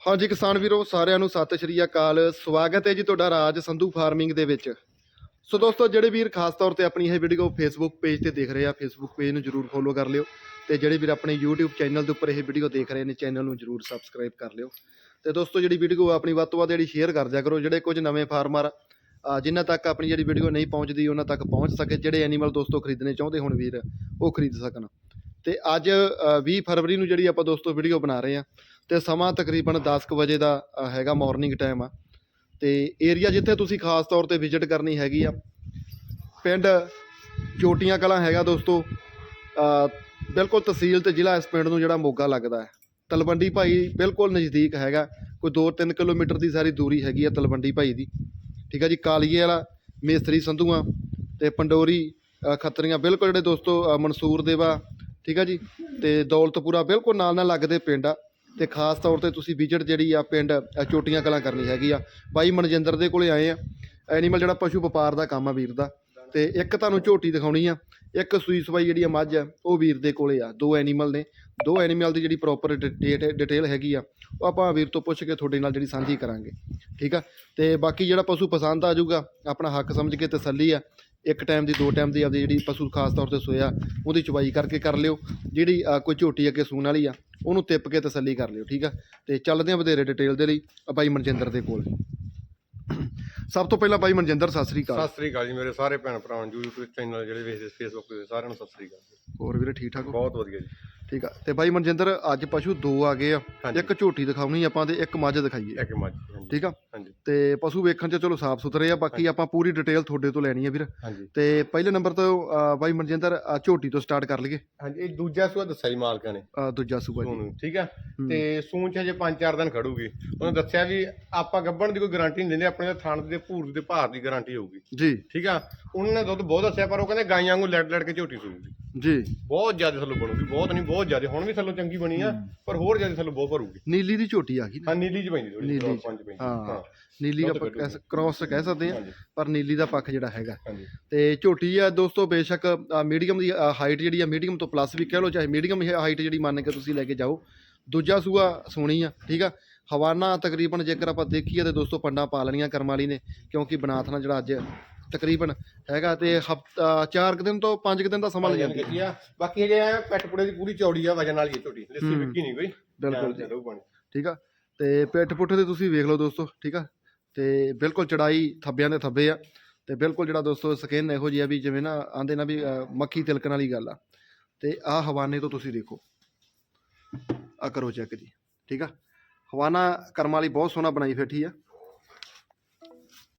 ਹਾਂਜੀ ਕਿਸਾਨ ਵੀਰੋ, ਸਾਰਿਆਂ ਨੂੰ ਸਤਿ ਸ਼੍ਰੀ ਅਕਾਲ। ਸਵਾਗਤ ਹੈ ਜੀ ਤੁਹਾਡਾ ਰਾਜ ਸੰਧੂ ਫਾਰਮਿੰਗ ਦੇ ਵਿੱਚ। ਸੋ ਦੋਸਤੋ, ਜਿਹੜੇ ਵੀਰ ਖਾਸ ਤੌਰ ਤੇ ਆਪਣੀ ਇਹ ਵੀਡੀਓ ਫੇਸਬੁੱਕ ਪੇਜ ਤੇ ਦੇਖ ਰਹੇ ਆ ਫੇਸਬੁੱਕ ਪੇਜ ਨੂੰ ਜਰੂਰ ਫੋਲੋ ਕਰ ਲਿਓ ਤੇ ਜਿਹੜੇ ਵੀਰ ਆਪਣੇ YouTube ਚੈਨਲ ਦੇ ਉੱਪਰ ਇਹ ਵੀਡੀਓ ਦੇਖ ਰਹੇ ਨੇ ਚੈਨਲ ਨੂੰ ਜਰੂਰ ਸਬਸਕ੍ਰਾਈਬ ਕਰ ਲਿਓ। ਤੇ ਦੋਸਤੋ, ਜਿਹੜੀ ਵੀਡੀਓ ਆਪਣੀ ਵੱਧ ਤੋਂ ਵੱਧ ਜਿਹੜੀ ਸ਼ੇਅਰ ਕਰ ਦਿਆ ਕਰੋ, ਜਿਹੜੇ ਕੁਝ ਨਵੇਂ ਫਾਰਮਰ ਆ ਜਿਨ੍ਹਾਂ ਤੱਕ ਆਪਣੀ ਜਿਹੜੀ ਵੀਡੀਓ ਨਹੀਂ ਪਹੁੰਚਦੀ, ਉਹਨਾਂ ਤੱਕ ਪਹੁੰਚ ਸਕੇ, ਜਿਹੜੇ ਐਨੀਮਲ ਦੋਸਤੋ ਖਰੀਦਣੇ ਚਾਹੁੰਦੇ ਹੋਣ ਵੀਰ, ਉਹ ਖਰੀਦ ਸਕਣ। ਤੇ ਅੱਜ ਅ, 20 ਫਰਵਰੀ ਨੂੰ ਜਿਹੜੀ ਆਪਾਂ ਦੋਸਤੋ ਵੀਡੀਓ ਬਣਾ ਰਹੇ ਆ ਤੇ ਸਮਾਂ ਤਕਰੀਬਨ 10 ਕੁ ਵਜੇ ਦਾ ਹੈਗਾ ਮਾਰਨਿੰਗ ਟਾਈਮ ਆ। ਤੇ ਏਰੀਆ ਜਿੱਥੇ ਤੁਸੀਂ ਖਾਸ ਤੌਰ ਤੇ ਵਿਜ਼ਿਟ ਕਰਨੀ ਹੈਗੀ ਆ ਪਿੰਡ ਚੋਟੀਆਂ ਕਲਾਂ ਹੈਗਾ ਦੋਸਤੋ ਬਿਲਕੁਲ ਤਹਿਸੀਲ ਤੇ ਜ਼ਿਲ੍ਹਾ ਇਸ ਪਿੰਡ ਨੂੰ ਜਿਹੜਾ ਮੋਗਾ ਲੱਗਦਾ ਹੈ। ਤਲਵੰਡੀ ਭਾਈ ਬਿਲਕੁਲ ਨਜ਼ਦੀਕ ਹੈਗਾ ਕੋਈ 2-3 ਕਿਲੋਮੀਟਰ ਦੀ ਸਾਰੀ ਦੂਰੀ ਹੈਗੀ ਆ ਤਲਵੰਡੀ ਭਾਈ ਦੀ। ਠੀਕ ਆ ਜੀ ਕਾਲੀਏ ਵਾਲਾ ਮੇਸਤਰੀ ਸੰਧੂਆਂ ਤੇ ਪੰਡੋਰੀ ਖੱਤਰੀਆਂ ਬਿਲਕੁਲ ਜਿਹੜੇ ਦੋਸਤੋ ਅ, ਮਨਸੂਰ ਦੇਵਾ ਠੀਕ ਆ ਜੀ? ਤੇ ਦੌਲਤਪੁਰਾ ਬਿਲਕੁਲ ਨਾਲ ਨਾਲ ਲੱਗਦੇ ਪਿੰਡ ਆ। ਤੇ ਖਾਸ ਤੌਰ ਤੇ ਤੁਸੀਂ ਵਿਜ਼ਿਟ ਜਿਹੜੀ ਆ ਪਿੰਡ ਚੋਟੀਆਂ ਕਲਾਂ ਕਰਨੀ ਹੈਗੀ ਆ। ਬਾਈ ਮਨਜਿੰਦਰ ਦੇ ਕੋਲੇ ਆਏ ਆ। ਐਨੀਮਲ ਜਿਹੜਾ ਪਸ਼ੂ ਵਪਾਰ ਦਾ ਕੰਮ ਆ ਵੀਰ ਦਾ। ਤੇ ਇੱਕ ਤੁਹਾਨੂੰ ਝੋਟੀ ਦਿਖਾਉਣੀ ਆ। ਇੱਕ ਸੂਈ ਸਵਾਈ ਜਿਹੜੀ ਆ ਮੱਝ ਆ, ਉਹ ਵੀਰ ਦੇ ਕੋਲੇ ਆ। ਦੋ ਐਨੀਮਲ ਨੇ। ਦੋ ਐਨੀਮਲ ਦੀ ਜਿਹੜੀ ਪ੍ਰੋਪਰ ਡਿਟੇਲ ਹੈਗੀ ਆ, ਉਹ ਆਪਾਂ ਵੀਰ ਤੋਂ ਪੁੱਛ ਕੇ ਤੁਹਾਡੇ ਨਾਲ ਜਿਹੜੀ ਸਾਂਝੀ ਕਰਾਂਗੇ। ਠੀਕ ਆ? ਤੇ ਬਾਕੀ ਜਿਹੜਾ ਪਸ਼ੂ ਪਸੰਦ ਆ ਜਾਊਗਾ, ਆਪਣਾ ਹੱਕ ਸਮਝ ਕੇ ਤਸੱਲੀ ਆ। ਇੱਕ ਟਾਈਮ ਦੀ ਦੋ ਟਾਈਮ ਦੀ ਆਪਦੀ ਜਿਹੜੀ ਪਸ਼ੂ ਖਾਸ ਤੌਰ ਤੇ ਸੋਇਆ ਉਹਦੀ ਚੁਬਾਈ ਕਰਕੇ ਕਰ ਲਿਓ। ਜਿਹੜੀ ਕੋਈ ਝੋਟੀ ਅੱਗੇ ਸੂਣ ਵਾਲੀ ਆ ਉਹਨੂੰ ਤਿੱਪ ਕੇ ਤਸੱਲੀ ਕਰ ਲਿਓ ਠੀਕ ਆ? ਤੇ ਚੱਲਦੇ ਆ ਵਧੇਰੇ ਡਿਟੇਲ ਦੇ ਲਈ ਬਾਈ ਮਨਜਿੰਦਰ ਦੇ ਕੋਲ। ਸਭ ਤੋਂ ਪਹਿਲਾਂ ਬਾਈ ਮਨਜਿੰਦਰ ਸਤਿ ਸ੍ਰੀ ਅਕਾਲ। ਸਤਿ ਸ੍ਰੀ ਅਕਾਲ ਜੀ ਮੇਰੇ ਸਾਰੇ ਭੈਣ ਭਰਾਵਾਂ ਨੂੰ YouTube ਚੈਨਲ ਜਿਹੜੇ ਵੇਖਦੇ ਫੇਸਬੁੱਕ ਤੇ ਸਾਰਿਆਂ ਨੂੰ ਸਤਿ ਸ੍ਰੀ ਅਕਾਲ। ਹੋਰ ਵੀਰੇ ਠੀਕ ਠਾਕ ਹੋ? ਬਹੁਤ ਵਧੀਆ ਜੀ। ਠੀਕ ਆ। ਤੇ ਬਾਈ ਮਨਜਿੰਦਰ ਅੱਜ ਪਸ਼ੂ ਦੋ ਆ ਗਏ ਆ। ਹਾਂਜੀ। ਇੱਕ ਝੋਟੀ ਦਿਖਾਉਣੀ ਆਪਾਂ ਤੇ ਇੱਕ ਮੱਝ ਦਿਖਾਈਏ। ਇੱਕ ਮੱਝ ਹਾਂਜੀ। ਠੀਕ ਆ? ਹਾਂਜੀ। ਤੇ ਪਸ਼ੂ ਵੇਖਣ 'ਚ ਚਲੋ ਸਾਫ਼ ਸੁਥਰੇ ਆ ਬਾਕੀ ਆਪਾਂ ਪੂਰੀ ਡਿਟੇਲ ਤੁਹਾਡੇ ਤੋਂ ਲੈਣੀ ਆ ਵੀਰ। ਹਾਂਜੀ। ਤੇ ਪਹਿਲੇ ਨੰਬਰ ਤੋਂ ਅ, ਬਾਈ ਮਨਜਿੰਦਰ ਝੋਟੀ ਤੋਂ ਸਟਾਰਟ ਕਰ ਲਈਏ। ਹਾਂਜੀ ਇਹ ਦੂਜਾ ਸੂਆ ਦੱਸਿਆ ਜੀ ਮਾਲਕਾਂ ਨੇ। ਅ, ਦੂਜਾ ਸੂਬਾ ਜੀ। ਠੀਕ ਆ? ਹੂੰ। ਤੇ ਸੂਣ ਚ ਹਜੇ 5-4 ਦਿਨ ਖੜੂਗੀ। ਉਹਨੇ ਦੱਸਿਆ ਵੀ ਆਪਾਂ ਗੱਬਣ ਦੀ ਕੋਈ ਗਾਰੰਟੀ ਨਹੀਂ ਦਿੰਦੇ ਆਪਣੇ ਤਾਂ ਥਣ ਦੇ ਭੂਰ ਦੇ ਭਾਰ ਦੀ ਗਾਰੰਟੀ ਹੋਊਗੀ। ਜੀ। ਠੀਕ ਆ? ਉਹਨਾਂ ਨੇ ਦੁੱਧ ਬਹੁਤ ਦੱਸਿਆ ਪਰ ਉਹ ਕਹਿੰਦੇ ਗਾਈਆਂ ਵਾਂਗੂ ਲੜ ਲੜ ਕੇ ਝੋਟੀ ਸੂਗੀ ਜੀ। ਬਹੁਤ ਜ਼ਿਆਦਾ ਥੱਲੋਂ ਬਣੂਗੀ ਬਹੁਤ ਨਹੀਂ ਬਹੁਤ ਜ਼ਿਆਦਾ। ਹੁਣ ਵੀ ਥੱਲੋਂ ਚੰਗੀ ਬਣੀ ਆ ਪਰ ਹੋਰ ਜ਼ਿਆਦਾ ਥੱਲੋਂ ਬਹੁਤ ਭਰੂਗੀ। ਨੀਲੀ ਦੀ ਝੋਟੀ ਆ ਗਈ ਨਾ। ਹਾਂ ਨੀਲੀ ਚ ਪੈਂਦੀ ਥੋੜੀ ਨੀਲੀ ਚ। ਪੰਜ ਪੈਂਦੀ। ਹਾਂ ਨੀਲੀ ਦੁੱਧ ਆਪਾਂ ਕੱਢੂਗੀ। ਕ੍ਰਾਸ ਕਹਿ ਸਕਦੇ ਆ ਹਾਂਜੀ। ਪਰ ਨੀਲੀ ਦਾ ਪੱਖ ਜਿਹੜਾ ਹੈਗਾ। ਹਾਂਜੀ। ਤੇ ਝੋਟੀ ਆ ਦੋਸਤੋ ਬੇਸ਼ੱਕ ਮੀਡੀਅਮ ਦੀ ਹਾਈਟ ਜਿਹੜੀ ਆ ਮੀਡੀਅਮ ਤੋਂ ਪਲੱਸ ਵੀ ਕਹਿ ਲਓ ਚਾਹੇ ਮੀਡੀਅਮ ਹਾਈਟ ਜਿਹੜੀ ਮੰਨ ਕੇ ਤੁਸੀਂ ਲੈ ਕੇ ਜਾਓ। ਦੂਜਾ ਸੂਆ ਸੋਹਣੀ ਆ ਠੀਕ ਆ? ਹਵਾਨਾ ਤਕਰੀਬਨ ਜੇਕਰ ਆਪਾਂ ਦੇਖੀਏ ਤੇ ਦੋਸਤੋ ਪੰਡਾ ਪਾ ਲੈਣੀਆਂ ਕਰਮ ਵਾਲੀ ਨੇ ਕਿਉਂਕਿ ਬਨਾਥ ਨਾਲ ਜਿਹੜਾ ਅੱਜ ਤਕਰੀਬਨ ਹੈਗਾ ਤੇ ਹਫਤਾ ਚਾਰ ਕੁ ਦਿਨ ਤੋਂ ਪੰਜ ਕੁ ਦਿਨ ਦਾ ਸਮਾਂ ਲੈ ਜਾਂਦੀ। ਜਾਂਦੀ ਆ। ਬਾਕੀ ਪੈਟ ਪੁੜੇ ਦੀ ਪੂਰੀ ਚੌੜੀ ਆ ਵਜਨ ਵਾਲੀ ਹੈ ਝੋਟੀ ਲੱਸੀ ਹੂੰ। ਵਿੱਕੀ ਨਹੀਂ ਕੋਈ। ਬਿਲਕੁਲ ਜੀ। ਠੀਕ ਆ? ਤੇ ਪਿੱਠ ਪੁੱਠ ਤੇ ਤੁਸੀਂ ਵੇਖ ਲਓ ਦੋਸਤੋ ਠੀਕ ਆ? ਤੇ ਬਿਲਕੁਲ ਚੜਾਈ ਥੱਬਿਆਂ ਦੇ ਥੱਬੇ ਆ। ਤੇ ਬਿਲਕੁਲ ਜਿਹੜਾ ਦੋਸਤੋ ਸਕਿਨ ਇਹੋ ਜਿਹੀ ਆ ਵੀ ਜਿਵੇਂ ਨਾ ਆਂਦੇ ਨਾ ਵੀ ਮੱਖੀ ਤਿਲਕਣ ਵਾਲੀ ਗੱਲ ਆ। ਤੇ ਆਹ ਹਵਾਨੇ ਤੋਂ ਤੁਸੀਂ ਦੇਖੋ। ਆ ਕਰੋ ਚੈੱਕ ਜੀ। ਠੀਕ ਆ? ਹਵਾਨਾ ਕਰਮ ਵਾਲੀ ਬਹੁਤ ਸੋਹਣਾ ਬਣਾਈ ਬੈਠੀ ਆ।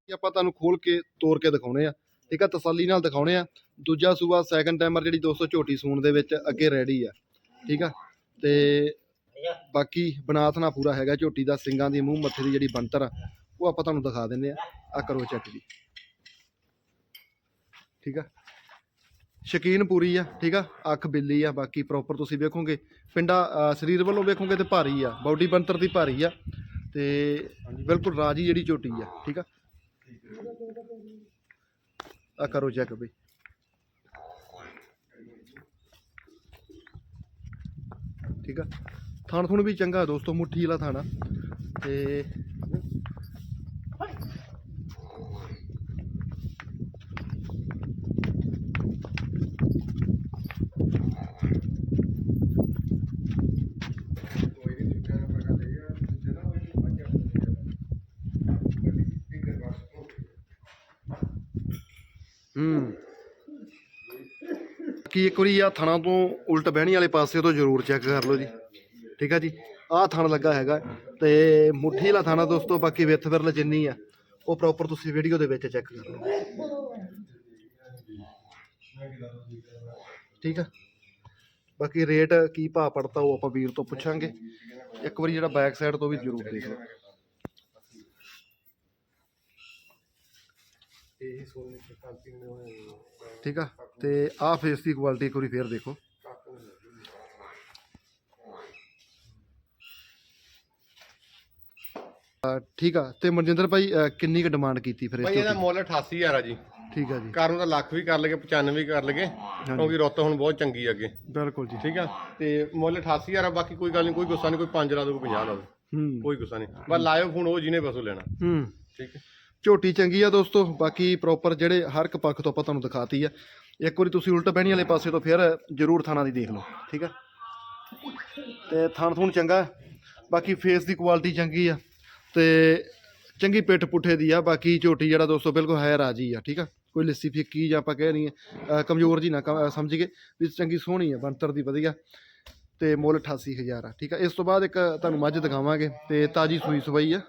ਇਹ ਆਪਾਂ ਤੁਹਾਨੂੰ ਖੋਲ ਕੇ ਤੋੜ ਕੇ ਦਿਖਾਉਣੇ ਆ। ਠੀਕ ਆ, ਤਸੱਲੀ ਨਾਲ ਦਿਖਾਉਣੇ ਆ। ਦੂਜਾ ਸੂਆ ਸੈਕੰਡ ਟਾਈਮਰ ਜਿਹੜੀ ਦੋਸਤੋ ਝੋਟੀ ਸੂਣ ਦੇ ਵਿੱਚ ਅੱਗੇ ਰੈਡੀ ਆ। ਠੀਕ ਆ? ਤੇ ਬਾਕੀ ਬਨਾਥਨਾ ਪੂਰਾ ਹੈਗਾ ਝੋਟੀ ਦਾ, ਸਿੰਗਾਂ ਦੀ ਮੂੰਹ ਮੱਥੇ ਦੀ ਜਿਹੜੀ ਬਣਤਰ ਆ, ਉਹ ਆਪਾਂ ਤੁਹਾਨੂੰ ਦਿਖਾ ਦਿੰਦੇ ਆ। ਆ ਕਰੋ ਚੈੱਕ ਜੀ। ਠੀਕ ਆ? ਸ਼ਕੀਨ ਪੂਰੀ ਆ, ਠੀਕ ਆ? ਅੱਖ ਬਿੱਲੀ ਆ, ਬਾਕੀ ਪ੍ਰੋਪਰ ਤੁਸੀਂ ਵੇਖੋਗੇ। ਪਿੰਡਾ ਸਰੀਰ ਵੱਲੋਂ ਵੇਖੋਗੇ ਤੇ ਭਾਰੀ ਆ, ਬਾਡੀ ਬਣਤਰ ਦੀ ਭਾਰੀ ਆ। ਤੇ ਬਿਲਕੁਲ ਰਾਜੀ ਜਿਹੜੀ ਝੋਟੀ ਆ, ਠੀਕ ਆ? ਆ ਕਰੋ ਚੈੱਕ ਬਈ। ਠੀਕ ਆ। ਥਣ ਥੁਣ ਵੀ ਚੰਗਾ ਦੋਸਤੋ, ਮੁੱਠੀ ਵਾਲਾ ਥਾਣਾ। ਤੇ ਹੂੰ। ਕੀ ਇੱਕ ਵਾਰੀ ਆ ਥਣਾ ਤੋਂ ਉਲਟ ਬਹਿਣੀ ਵਾਲੇ ਪਾਸੇ ਤੋਂ ਜ਼ਰੂਰ ਚੈੱਕ ਕਰ ਲਓ ਜੀ। ਠੀਕ ਆ ਜੀ। ਆਹ ਥਣ ਲੱਗਾ ਹੈਗਾ ਤੇ ਮੁੱਠੀ ਵਾਲਾ ਥਾਣਾ ਦੋਸਤੋ, ਬਾਕੀ ਵਿੱਥ ਵਿਰਲ ਜਿੰਨੀ ਆ, ਉਹ ਪ੍ਰੋਪਰ ਤੁਸੀਂ ਵੀਡੀਓ ਦੇ ਵਿੱਚ ਚੈੱਕ ਕਰ ਲਓ। ਠੀਕ ਆ। ਬਾਕੀ ਰੇਟ ਕੀ ਭਾਅ ਪੜਤਾ ਉਹ ਆਪਾਂ ਵੀਰ ਤੋਂ ਪੁੱਛਾਂਗੇ। ਇੱਕ ਵਾਰੀ ਜਿਹੜਾ ਬੈਕ ਸਾਈਡ ਤੋਂ ਵੀ ਜ਼ਰੂਰ ਦੇਖ ਲਓ। ਇਹ ਸੋਨੇ ਦੇ ਕਾਂਤੀ ਨੇ ਹੋਏ ਠੀਕ ਆ? ਤੇ ਆਹ ਫੇਸ ਦੀ ਕੁਆਲਿਟੀ ਇੱਕ ਵਾਰੀ ਫੇਰ ਦੇਖੋ। ਅ, ਠੀਕ ਆ। ਤੇ ਮਨਜਿੰਦਰ ਭਾਈ ਅ, ਕਿੰਨੀ ਕੁ ਡਿਮਾਂਡ ਕੀਤੀ ਫਿਰ ਭਾਈ ਇਸ ਇਹਦਾ ਤੋਂ ਮੁੱਲ 88000 ਆ ਜੀ। ਠੀਕ ਆ ਜੀ। ਕਰਨ ਦਾ ਲੱਖ ਵੀ ਕਰ ਲਗੇ 95 ਵੀ ਕਰ ਲਗੇ ਕਿਉਂਕਿ ਰੁੱਤ ਹੁਣ ਬਹੁਤ ਚੰਗੀ ਆ ਅੱਗੇ। ਬਿਲਕੁਲ ਜੀ। ਠੀਕ ਆ? ਤੇ ਮੁੱਲ 88000 ਆ ਬਾਕੀ ਕੋਈ ਗੱਲ ਨਹੀਂ ਕੋਈ ਗੁੱਸਾ ਨਹੀਂ ਕੋਈ 5 ਲਾ ਦੋ ਕੋਈ 50 ਲਾ ਦੋ ਹੂੰ। ਕੋਈ ਗੁੱਸਾ ਨਹੀਂ ਬਸ ਲਾਇਓ ਫੋਨ ਉਹ ਜਿਹਨੇ ਬਸੋ ਲੈਣਾ। ਹੂੰ। ਠੀਕ ਹੈ ਝੋਟੀ ਚੰਗੀ ਆ ਦੋਸਤੋ, ਬਾਕੀ ਪ੍ਰੋਪਰ ਜਿਹੜੇ ਹਰ ਇੱਕ ਪੱਖ ਤੋਂ ਆਪਾਂ ਤੁਹਾਨੂੰ ਦਿਖਾਤੀ ਆ। ਇੱਕ ਵਾਰੀ ਤੁਸੀਂ ਉਲਟ ਬਹਿਣੀ ਵਾਲੇ ਪਾਸੇ ਤੋਂ ਫਿਰ ਜ਼ਰੂਰ ਥਾਣਾ ਦੀ ਦੇਖ ਲਓ, ਠੀਕ ਆ? ਤੇ ਥਾਣ ਥੂਣ ਚੰਗਾ ਬਾਕੀ ਫੇਸ ਦੀ ਕੁਆਲਿਟੀ ਚੰਗੀ ਆ ਤੇ ਚੰਗੀ ਪਿੱਠ ਪੁੱਠੇ ਦੀ ਆ। ਬਾਕੀ ਝੋਟੀ ਜਿਹੜਾ ਦੋਸਤੋ ਬਿਲਕੁਲ ਹੈ ਰਾਜੀ ਆ, ਠੀਕ ਆ? ਕੋਈ ਲੱਸੀ ਫਿੱਕੀ ਜਾਂ ਆਪਾਂ ਕਹਿ ਨਹੀਂ ਕਮਜ਼ੋਰ ਜੀ ਨਾ ਕ- ਸਮਝ ਗਏ ਵੀ ਚੰਗੀ ਸੋਹਣੀ ਆ ਬੰਤਰ ਦੀ ਵਧੀਆ। ਤੇ ਮੁੱਲ 88000 ਆ, ਠੀਕ ਆ? ਇਸ ਤੋਂ ਬਾਅਦ ਇੱਕ ਤੁਹਾਨੂੰ ਮੱਝ ਦਿਖਾਵਾਂਗੇ ਤੇ ਤਾਜੀ ਸੂਈ ਸਵਾਈ ਆ।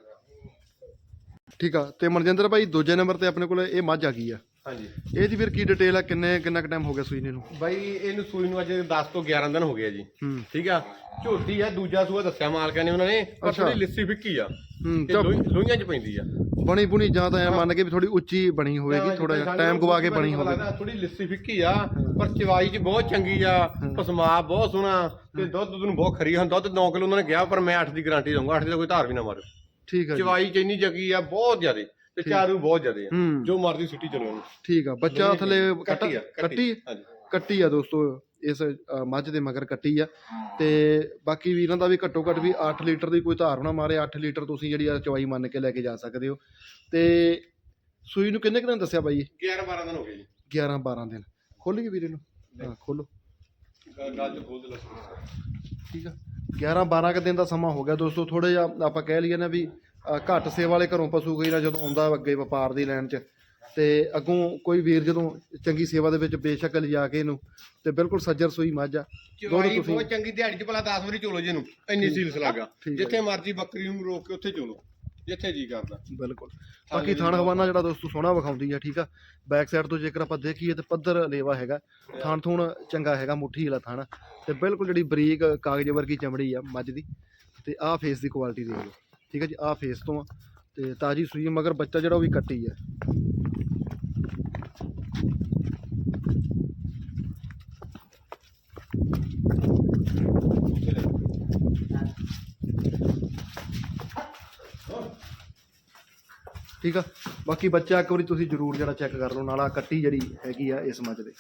ਠੀਕ ਆ। ਤੇ ਮਨਜਿੰਦਰ ਭਾਈ ਦੂਜੇ ਨੰਬਰ ਤੇ ਆਪਣੇ ਕੋਲ ਇਹ ਮੱਝ ਆ ਗਈ ਆ। ਹਾਂਜੀ। ਇਹਦੀ ਫਿਰ ਕੀ ਡਿਟੇਲ ਆ? ਕਿੰਨੇ ਕਿੰਨਾ ਕੁ ਟਾਈਮ ਹੋ ਗਿਆ ਸੂਈ ਨੇ? ਨੂੰ ਬਾਈ ਇਹਨੂੰ ਸੂਈ ਨੂੰ ਅੱਜ 10 ਤੋਂ 11 ਦਿਨ ਹੋ ਗਏ ਆ ਜੀ। ਹੂੰ। ਠੀਕ ਆ। ਝੋਟੀ ਆ ਦੂਜਾ ਸੂਆ ਦੱਸਿਆ ਮਾਲਕਾਂ ਨੇ ਉਹਨਾਂ ਨੇ ਪਰ ਅੱਛਾ। ਥੋੜੀ ਲਿੱਸੀ ਫਿੱਕੀ ਆ। ਹੂੰ ਤੇ ਚੱਲ ਲੋਈ- ਲੋਈਆਂ 'ਚ ਪੈਂਦੀ ਆ। ਬਣੀ ਬੁਣੀ ਜਾਂ ਤਾਂ ਐਂ ਮੰਨ ਕੇ ਵੀ ਥੋੜੀ ਉੱਚੀ ਬਣੀ ਹੋਵੇਗੀ ਥੋੜਾ ਜਿਹਾ ਟਾਈਮ ਗਵਾ ਕੇ ਬਣੀ ਹੋਵੇਗੀ। ਥੋੜੀ ਲਿੱਸੀ ਫਿੱਕੀ ਆ ਪਰ ਚਵਾਈ 'ਚ ਬਹੁਤ ਚੰਗੀ ਆ। ਪਸਮਾ ਬਹੁਤ ਸੋਹਣਾ। ਤੇ ਦੁੱਧ ਨੂੰ ਬਹੁਤ ਖਰੀ ਆ। ਦੁੱਧ 9 ਕਿਲੋ ਉਹਨਾਂ ਨੇ ਕਿਹਾ ਪਰ ਮੈਂ 8 ਦੀ ਗਾਰੰਟੀ ਦਊਂਗਾ। 8 ਦੀ ਕੋਈ ਧਾਰ ਵੀ ਨਾ ਮਾਰਿਓ ਠੀਕ ਆ ਜੀ। ਚਵਾਈ 'ਚ ਇੰਨੀ ਜਗੀ ਆ ਬਹੁਤ ਜ਼ਿਆਦੇ ਤੇ ਚਾਰੂ ਬਹੁਤ ਜ਼ਿਆਦੇ ਆ। ਹੂੰ। ਜੋ ਮਰਜ਼ੀ ਸਿੱਟੀ ਚਲੋ ਇਹਨੂੰ ਠੀਕ ਆ ਬੱਚਾ ਥੱਲੇ ਕੱਟੀ ਆ ਕੱਟੀ। ਹਾਂਜੀ। ਕੱਟੀ ਆ ਦੋਸਤੋ ਇਸ ਅ, ਮੱਝ ਦੇ ਮਗਰ ਕੱਟੀ ਆ। ਤੇ ਬਾਕੀ ਵੀਰਾਂ ਦਾ ਵੀ ਘੱਟੋ ਘੱਟ ਵੀ 8 ਲੀਟਰ ਦੀ ਕੋਈ ਧਾਰ ਨਾ ਮਾਰੇ 8 ਲੀਟਰ ਤੁਸੀਂ ਜਿਹੜੀ ਆ ਚਵਾਈ ਮੰਨ ਕੇ ਲੈ ਕੇ ਜਾ ਸਕਦੇ ਹੋ। ਤੇ ਸੂਈ ਨੂੰ ਕਿੰਨੇ ਕੁ ਦਿਨ ਦੱਸਿਆ ਬਾਈ? 11 12 ਦਿਨ ਹੋ ਗਏ ਜੀ। 11 12 ਦਿਨ। ਖੋਲੀਏ ਵੀਰੇ ਨੂੰ। ਹਾਂ ਖੋਲੋ। ਗੱਲ ਚ ਖੋਲ ਦੇ ਲੱਸੀ ਠੀਕ ਆ। 11 12 ਕੁ ਦਿਨ ਦਾ ਸਮਾਂ ਹੋ ਗਿਆ ਦੋਸਤੋ ਥੋੜੇ ਜਿਹਾ ਆਪਾਂ ਕਹਿ ਲਈਏ ਨਾ ਵੀ ਘੱਟ ਸੇਵਾ ਵਾਲੇ ਘਰੋਂ ਪਸ਼ੂ ਕੋਈ ਨਾ ਜਦੋਂ ਆਉਂਦਾ ਅੱਗੇ ਵਪਾਰ ਦੀ ਲੈਣ 'ਚ। ਤੇ ਅੱਗੋਂ ਕੋਈ ਵੀਰ ਜਦੋਂ ਚੰਗੀ ਸੇਵਾ ਦੇ ਵਿੱਚ ਬੇਸ਼ੱਕ ਲਿਜਾ ਕੇ ਇਹਨੂੰ ਤੇ ਬਿਲਕੁਲ ਸੱਜਰ ਸੂਈ ਮੱਝ ਆ। ਚਵਾਈ ਤੁਸੀਂ ਬਹੁਤ ਚੰਗੀ ਦਿਹਾੜੀ ਚ ਭਲਾ 10 ਵਾਰੀ ਚੋਲੋ ਜਿਹਨੂੰ ਇੰਨੀ ਸੀਲਸ ਲੱਗਾ। ਜਿੱਥੇ ਮਰਜ਼ੀ ਬੱਕਰੀ ਨੂੰ ਰੋਕ ਕੇ ਉੱਥੇ ਚੋਲੋ। ਜਿੱਥੇ ਜੀ ਕਰਦਾ। ਬਿਲਕੁਲ। ਬਾਕੀ ਥਾਣ ਹਵਾਨਾ ਜਿਹੜਾ ਦੋਸਤੋ ਸੋਹਣਾ ਵਿਖਾਉਂਦੀ ਆ ਠੀਕ ਆ? ਬੈਕ ਸਾਈਡ ਤੋਂ ਜੇਕਰ ਆਪਾਂ ਦੇਖੀਏ ਤੇ ਪੱਧਰ ਲੇਵਾ ਹੈਗਾ ਥਾਣ ਥੂਣ ਚੰਗਾ ਹੈਗਾ ਮੁੱਠੀ ਵਾਲਾ ਥਾਣ। ਤੇ ਬਿਲਕੁਲ ਜਿਹੜੀ ਬਰੀਕ ਕਾਗਜ਼ ਵਰਗੀ ਚਮੜੀ ਆ ਮੱਝ ਦੀ ਤੇ ਆਹ ਫੇਸ ਦੀ ਕੁਆਲਿਟੀ ਦੇਖ ਲਓ। ਠੀਕ ਆ ਜੀ ਆਹ ਫੇਸ ਤੋਂ ਆ ਤੇ ਤਾਜੀ ਸੂਈ ਮਗਰ ਬੱਚਾ ਜਿਹੜਾ ਉਹ ਵੀ ਕੱਟੀ ਆ। ਠੀਕ ਆ? ਬਾਕੀ ਬੱਚਾ ਇੱਕ ਵਾਰੀ ਤੁਸੀਂ ਜਰੂਰ ਜਿਹੜਾ ਚੈੱਕ ਕਰ ਲਓ ਨਾਲਾ ਕੱਟੀ ਜਿਹੜੀ ਹੈਗੀ ਆ ਇਸ ਮੱਝ ਦੇ।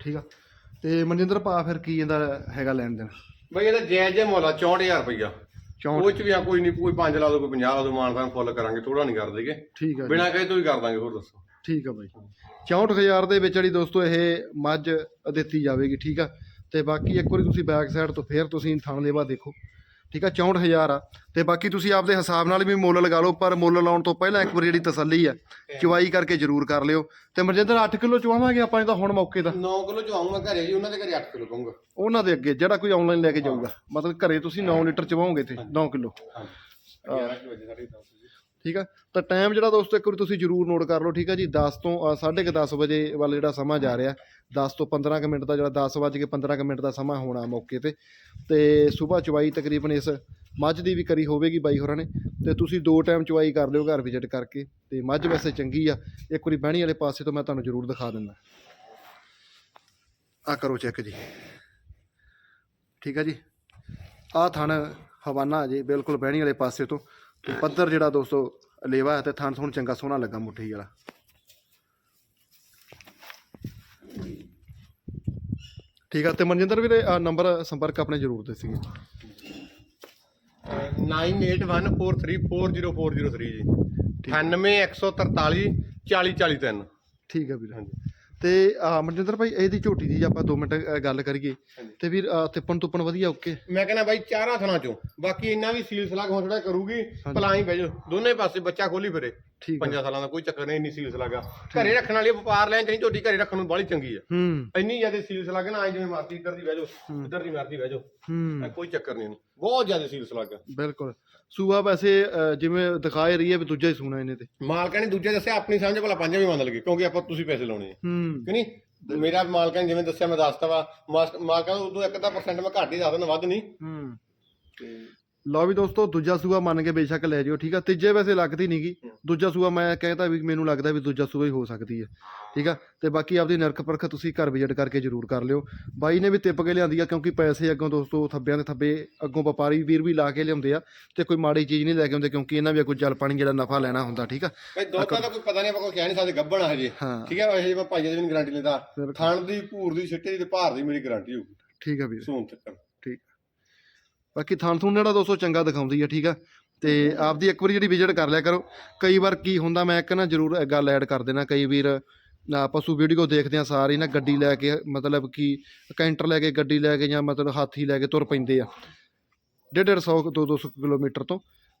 ਠੀਕ ਆ? ਤੇ ਮਨਜਿੰਦਰ ਭਾ ਫਿਰ ਕੀ ਇਹਦਾ ਹੈਗਾ ਲੈਣ ਦੇਣ? ਬਈ ਇਹਦਾ ਜਾਇਜ਼ ਜਿਹਾ ਮੁੱਲ ਆ 64000 ਰੁਪਈਆ। 64 ਉਹ ਚ ਵੀ ਆ ਕੋਈ ਨਹੀਂ ਕੋਈ 5 ਲਾ ਦੋ ਕੋਈ 50 ਲਾ ਦੋ ਮਾਨਦਾਨ ਫੁੱਲ ਕਰਾਂਗੇ ਥੋੜਾ ਨਹੀਂ ਕਰ ਦੇਗੇ ਠੀਕ ਆ ਜੀ। ਬਿਨਾਂ ਕਹੇ ਤੋਂ ਹੀ ਕਰ ਦਾਂਗੇ ਹੋਰ ਦੱਸੋ। ਠੀਕ ਆ ਬਾਈ। 64000 ਦੇ ਵਿੱਚ ਜਿਹੜੀ ਦੋਸਤੋ ਇਹ ਮੱਝ ਦਿੱਤੀ ਜਾਵੇਗੀ ਠੀਕ ਆ? ਤੇ ਬਾਕੀ ਇੱਕ ਵਾਰੀ ਤੁਸੀਂ ਬੈਕ ਸਾਈਡ ਤੋਂ ਫੇਰ ਤੁਸੀਂ ਥਣ ਲੇਵਾ ਦੇਖੋ। ਠੀਕ ਆ 64000 ਆ। ਤੇ ਬਾਕੀ ਤੁਸੀਂ ਆਪਦੇ ਹਿਸਾਬ ਨਾਲ ਵੀ ਮੁੱਲ ਲਗਾ ਲਓ ਪਰ ਮੁੱਲ ਲਾਉਣ ਤੋਂ ਪਹਿਲਾਂ ਇੱਕ ਵਾਰੀ ਜਿਹੜੀ ਤਸੱਲੀ ਆ ਚੁਵਾਈ ਕਰਕੇ ਜ਼ਰੂਰ ਕਰ ਲਿਓ। ਤੇ ਮਰਜਿੰਦਰ 8 ਕਿਲੋ ਚਵਾਵਾਂਗੇ ਆਪਾਂ ਇਹਦਾ ਹੁਣ ਮੌਕੇ ਦਾ? 9 ਕਿਲੋ ਚ ਆਉਂਗਾ ਘਰੇ ਜੀ ਉਹਨਾਂ ਦੇ ਘਰੇ 8 ਕਿਲੋ ਕਹੂੰਗਾ ਉਹਨਾਂ ਦੇ ਅੱਗੇ ਜਿਹੜਾ ਕੋਈ ਆਨਲਾਈਨ ਲੈ ਕੇ ਜਾਊਗਾ। ਮਤਲਬ ਘਰੇ ਤੁਸੀਂ 9 ਲੀਟਰ ਚਵਾਓਗੇ ਤੇ 9 ਕਿਲੋ। 11 ਵਜੇ ਵਜੇ। ਠੀਕ ਆ? ਤਾਂ ਟਾਈਮ ਜਿਹੜਾ ਦੋਸਤੋ ਇੱਕ ਵਾਰੀ ਤੁਸੀਂ ਜਰੂਰ ਨੋਟ ਕਰ ਲਓ ਠੀਕ ਆ ਜੀ? 10 ਤੋਂ ਅ, ਸਾਢੇ ਕੁ 10 ਵਜੇ ਵੱਲ ਜਿਹੜਾ ਸਮਾਂ ਜਾ ਰਿਹਾ 10 ਤੋਂ 15 ਕੁ ਮਿੰਟ ਦਾ ਜਿਹੜਾ 10 ਵੱਜ ਕੇ 15 ਕੁ ਮਿੰਟ ਦਾ ਸਮਾਂ ਹੋਣਾ ਮੌਕੇ ਤੇ। ਤੇ ਸਵੇਰ ਚਵਾਈ ਤਕਰੀਬਨ ਇਸ ਮੱਝ ਦੀ ਵੀ ਕਰੀ ਹੋਵੇਗੀ ਬਾਈ ਹੋਰਾਂ ਨੇ। ਤੇ ਤੁਸੀਂ ਦੋ ਟਾਈਮ ਚਵਾਈ ਕਰ ਲਿਓ ਘਰ ਵਿਜ਼ਿਟ ਕਰਕੇ। ਤੇ ਮੱਝ ਵੈਸੇ ਚੰਗੀ ਆ। ਇੱਕ ਵਾਰੀ ਬਹਿਣੀ ਵਾਲੇ ਪਾਸੇ ਤੋਂ ਮੈਂ ਤੁਹਾਨੂੰ ਜਰੂਰ ਦਿਖਾ ਦਿੰਦਾ। ਆ ਕਰੋ ਚੈੱਕ ਜੀ। ਠੀਕ ਆ ਜੀ? ਆ ਥਣ ਹਵਾਨਾ ਜੀ ਬਿਲਕੁਲ ਬਹਿਣੀ ਵਾਲੇ ਪਾਸੇ ਤੋਂ। ਤੇ ਪੱਧਰ ਜਿਹੜਾ ਦੋਸਤੋ ਲੇਵਾ ਹੈ ਤੇ ਥਣ ਥਣ ਚੰਗਾ ਸੋਹਣਾ ਲੱਗਾ ਮੁੱਠੀ ਵਾਲਾ ਠੀਕ ਆ ਤੇ ਮਨਜਿੰਦਰ ਵੀਰੇ ਆ ਨੰਬਰ ਸੰਪਰਕ ਆਪਣੇ ਜ਼ਰੂਰ ਦੇ ਸੀਗੇ ਅਹ 9814340403 ਜੀ 98143 4043 ਠੀਕ ਆ ਵੀਰੇ ਹਾਂਜੀ ਤੇ ਮਨਜਿੰਦਰ ਭਾਈ ਇਹਦੀ ਝੋਟੀ ਦੀ ਜੇ ਆਪਾਂ 2 ਮਿੰਟ ਅ, ਗੱਲ ਕਰੀਏ। ਤੇ ਵੀਰ ਤਿੱਪਣ ਤੁੱਪਣ ਵਧੀਆ ਓਕੇ? ਮੈਂ ਕਹਿੰਦਾ ਬਾਈ ਚਾਰਾਂ ਥਣਾ ਚੋਂ। ਬਾਕੀ ਇੰਨਾ ਵੀ ਸੀਲ ਸਲਾਗ ਹੁਣ ਥੋੜਾ ਕਰੂਗੀ ਪਲਾਈ ਬਹਿ ਜਾਓ। ਦੋਨੇ ਪਾਸੇ ਬੱਚਾ ਖੋਲੀ ਫਿਰੇ। ਠੀਕ ਆ। ਪੰਜਾਂ ਸਾਲਾਂ ਦਾ ਕੋਈ ਚੱਕਰ ਨਹੀਂ ਇੰਨੀ ਸੀਲ ਸਲਾਗਾ ਘਰੇ ਰੱਖਣ ਵਾਲੀ ਵਪਾਰ ਲੈਣ ਚਾਹੀਦੀ ਝੋਟੀ ਘਰੇ ਰੱਖਣ ਨੂੰ ਬਾਹਲੀ ਚੰਗੀ ਆ। ਹੂੰ। ਇੰਨੀ ਜ਼ਿਆਦਾ ਸੀਲ ਸਲਾਗ ਨਾ ਆਏ ਜਿਵੇਂ ਮਰਜ਼ੀ ਇੱਧਰ ਦੀ ਬਹਿ ਜਾਓ ਇੱਧਰ ਦੀ ਮਰਜ਼ੀ ਬਹਿ ਜਾਓ। ਹੂੰ। ਐ ਕੋਈ ਚੱਕਰ ਨਹੀਂ ਇਹਨੂੰ। ਬਹੁਤ ਜ਼ਿਆਦਾ ਸੀਲ ਸਲਾਗ ਬਿਲਕੁਲ। ਸੂਆ ਵੈਸੇ ਜਿਵੇਂ ਦਿਖਾਏ ਰਹੀ ਹੈ ਵੀ ਦੂਜਾ ਹੀ ਸੂਣਾ ਇਹਨੇ ਤੇ। ਮਾਲਕਾਂ ਨੇ ਦੂਜੇ ਦੱਸਿਆ ਆਪਣੀ ਸਮਝ ਭਲਾ ਪੰਜਾਂ ਵੀ ਮੰਨ ਲਗੇ ਕਿਉਂਕਿ ਆਪਾਂ ਤੁਸੀਂ ਪੈਸੇ ਲਾਉਣੇ ਆ। ਹੂੰ। ਕਿ ਨਹੀਂ? ਮੇਰਾ ਮਾਲਕਾਂ ਨੇ ਜਿਵੇਂ ਦੱਸਿਆ ਮੈਂ ਦੱਸਤਾ ਵਾ ਮਾਸ- ਮਾਲਕਾਂ ਨੂੰ ਉਦੋਂ ਇੱਕ ਅੱਧਾ ਪਰਸੈਂਟ ਮੈਂ ਘੱਟ ਹੀ ਦੱਸ ਦਿੰਦਾ ਵੱਧ ਨਹੀਂ। ਹੂੰ। ਤੇ ਲਓ ਵੀ ਦੋਸਤੋ ਦੂਜਾ ਸੂਆ ਮੰਨ ਕੇ ਬੇਸ਼ੱਕ ਲੈ ਜਿਓ ਠੀਕ ਆ? ਤੀਜੇ ਵੈਸੇ ਲੱਗਦੀ ਨਹੀਂਗੀ ਦੂਜਾ ਸੂਆ ਮੈਂ ਕਹਿੰਦਾ ਵੀ ਮੈਨੂੰ ਲੱਗਦਾ ਵੀ ਦੂਜਾ ਸੂਆ ਹੀ ਹੋ ਸਕਦੀ ਹੈ ਠੀਕ ਆ? ਤੇ ਬਾਕੀ ਆਪਦੀ ਨਰਕ ਪਰਖ ਤੁਸੀਂ ਘਰ ਵਿਜ਼ਿਟ ਕਰਕੇ ਜ਼ਰੂਰ ਕਰ ਲਿਓ। ਬਾਈ ਨੇ ਵੀ ਤਿੱਪ ਕੇ ਲਿਆਂਦੀ ਆ ਕਿਉਂਕਿ ਪੈਸੇ ਅੱਗੋਂ ਦੋਸਤੋ ਥੱਬਿਆਂ ਦੇ ਥੱਬੇ ਅੱਗੋਂ ਵਪਾਰੀ ਵੀਰ ਵੀ ਲਾ ਕੇ ਲਿਆਉਂਦੇ ਆ ਤੇ ਕੋਈ ਮਾੜੀ ਚੀਜ਼ ਨਹੀਂ ਲੈ ਕੇ ਆਉਂਦੇ ਕਿਉਂਕਿ ਇਹਨਾਂ ਵੀ ਅੱਗੋਂ ਜਲ ਪਾਣੀ ਜਿਹੜਾ ਨਫਾ ਲੈਣਾ ਹੁੰਦਾ ਠੀਕ ਆ? ਭਾਈ ਦੁੱਧ ਦਾ ਕੋਈ ਪਤਾ ਨਹੀਂ ਆਪਾਂ ਕੋਈ ਕਹਿ ਨਹੀਂ ਸਕਦੇ ਗੱਬਣ ਆ ਹਜੇ ਠੀਕ ਹੈ ਹਜੇ ਮੈਂ ਭਾਈਆਂ ਦੀ ਵੀ ਗਾਰੰਟੀ ਲੈਂਦਾ। ਥਣ ਦੀ ਭੂਰ ਦੀ ਛਿੱਟੇ ਦੀ ਤੇ ਭਾਰ ਦੀ ਮੇਰੀ ਗਾਰੰਟੀ ਹੋਊਗੀ। ਠੀਕ ਆ ਵੀਰ। ਸੂਨ ਤੱਕ ਬਾਕੀ ਥਾਂ ਥੂਣ ਜਿਹੜਾ ਦੋਸਤੋ ਚੰਗਾ ਦਿਖਾਉਂਦੀ ਆ, ਠੀਕ ਆ? ਤੇ ਆਪਦੀ ਇੱਕ ਵਾਰੀ ਜਿਹੜੀ ਵਿਜ਼ਿਟ ਕਰ ਲਿਆ ਕਰੋ। ਕਈ ਵਾਰ ਕੀ ਹੁੰਦਾ, ਮੈਂ ਇੱਕ ਨਾ ਜ਼ਰੂਰ ਗੱਲ ਐਡ ਕਰ ਦੇਣਾ ਕਈ ਵੀਰ ਨਾ ਪਸ਼ੂ ਵੀਡੀਓ ਦੇਖਦੇ ਆ, ਸਾਰੇ ਨਾ ਗੱਡੀ ਲੈ ਕੇ, ਮਤਲਬ ਕਿ ਕੈਂਟਰ ਲੈ ਕੇ, ਗੱਡੀ ਲੈ ਕੇ ਜਾਂ ਮਤਲਬ ਹਾਥੀ ਲੈ ਕੇ ਤੁਰ ਪੈਂਦੇ ਆ। ਡੇਢ ਡੇਢ ਸੌ ਦੋ ਦੋ ਸੌ ਕਿਲੋਮੀਟਰ ਤੋਂ।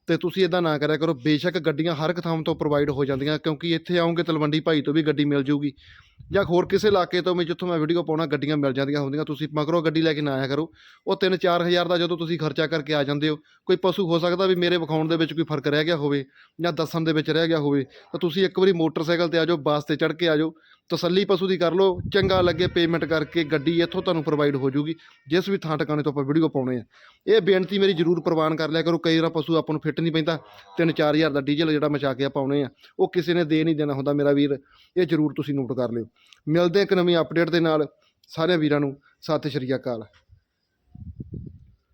ਅਤੇ ਤੁਸੀਂ ਇੱਦਾਂ ਨਾ ਕਰਿਆ ਕਰੋ, ਬੇਸ਼ੱਕ ਗੱਡੀਆਂ ਹਰ ਇੱਕ ਥਾਂ ਤੋਂ ਪ੍ਰੋਵਾਈਡ ਹੋ ਜਾਂਦੀਆਂ, ਕਿਉਂਕਿ ਇੱਥੇ ਆਉਂਗੇ ਤਲਵੰਡੀ ਭਾਈ ਤੋਂ ਵੀ ਗੱਡੀ ਮਿਲ ਜੂਗੀ। ਜਾਂ ਹੋਰ ਕਿਸੇ ਇਲਾਕੇ ਤੋਂ ਵੀ ਜਿੱਥੋਂ ਮੈਂ ਵੀਡੀਓ ਪਾਉਣਾ, ਗੱਡੀਆਂ ਮਿਲ ਜਾਂਦੀਆਂ ਹੁੰਦੀਆਂ, ਤੁਸੀਂ ਮਗਰੋਂ ਗੱਡੀ ਲੈ ਕੇ ਨਾ ਆਇਆ ਕਰੋ। ਉਹ 3-4 ਹਜ਼ਾਰ ਦਾ ਜਦੋਂ ਤੁਸੀਂ ਖਰਚਾ ਕਰਕੇ ਆ ਜਾਂਦੇ ਹੋ, ਕੋਈ ਪਸ਼ੂ ਹੋ ਸਕਦਾ ਵੀ ਮੇਰੇ ਵਿਖਾਉਣ ਦੇ ਵਿੱਚ ਕੋਈ ਫ਼ਰਕ ਰਹਿ ਗਿਆ ਹੋਵੇ ਜਾਂ ਦੱਸਣ ਦੇ ਵਿੱਚ ਰਹਿ ਗਿਆ ਹੋਵੇ, ਤਾਂ ਤੁਸੀਂ ਇੱਕ ਵਾਰੀ ਮੋਟਰਸਾਈਕਲ ਤੇ ਆ ਜਾਓ, ਬੱਸ ਤੇ ਚੜ੍ਹ ਕੇ ਆ ਜਾਓ ਤਸੱਲੀ ਪਸ਼ੂ ਦੀ ਕਰ ਲਓ, ਚੰਗਾ ਲੱਗੇ ਪੇਮੈਂਟ ਕਰਕੇ ਗੱਡੀ ਇੱਥੋਂ ਤੁਹਾਨੂੰ ਪ੍ਰੋਵਾਈਡ ਹੋ ਜਾਊਗੀ ਜਿਸ ਵੀ ਥਾਂ ਟਿਕਾਣੇ ਤੋਂ ਆਪਾਂ ਵੀਡੀਓ ਪਾਉਣੇ ਆ। ਇਹ ਬੇਨਤੀ ਮੇਰੀ ਜ਼ਰੂਰ ਪ੍ਰਵਾਨ ਕਰ ਲਿਆ ਕਰੋ, ਕਈ ਵਾਰ ਪਸ਼ੂ ਆਪਾਂ ਨੂੰ ਫਿੱਟ ਨਹੀਂ ਪੈਂਦਾ। 3-4 ਹਜ਼ਾਰ ਦਾ ਡੀਜ਼ਲ ਜਿਹੜਾ ਮਚਾ ਕੇ ਆਪਾਂ ਆਉਣੇ ਆ, ਉਹ ਕਿਸੇ ਨੇ ਦੇ ਨਹੀਂ ਦੇਣਾ ਹੁੰਦਾ ਮੇਰਾ ਵੀਰ। ਇਹ ਜ਼ਰੂਰ ਤੁਸੀਂ ਨੋਟ ਕਰ ਲਿਓ। ਮਿਲਦੇ ਇੱਕ ਨਵੀਂ ਅਪਡੇਟ ਦੇ ਨਾਲ। ਸਾਰਿਆਂ ਵੀਰਾਂ ਨੂੰ ਸਤਿ ਸ਼੍ਰੀ ਅਕਾਲ।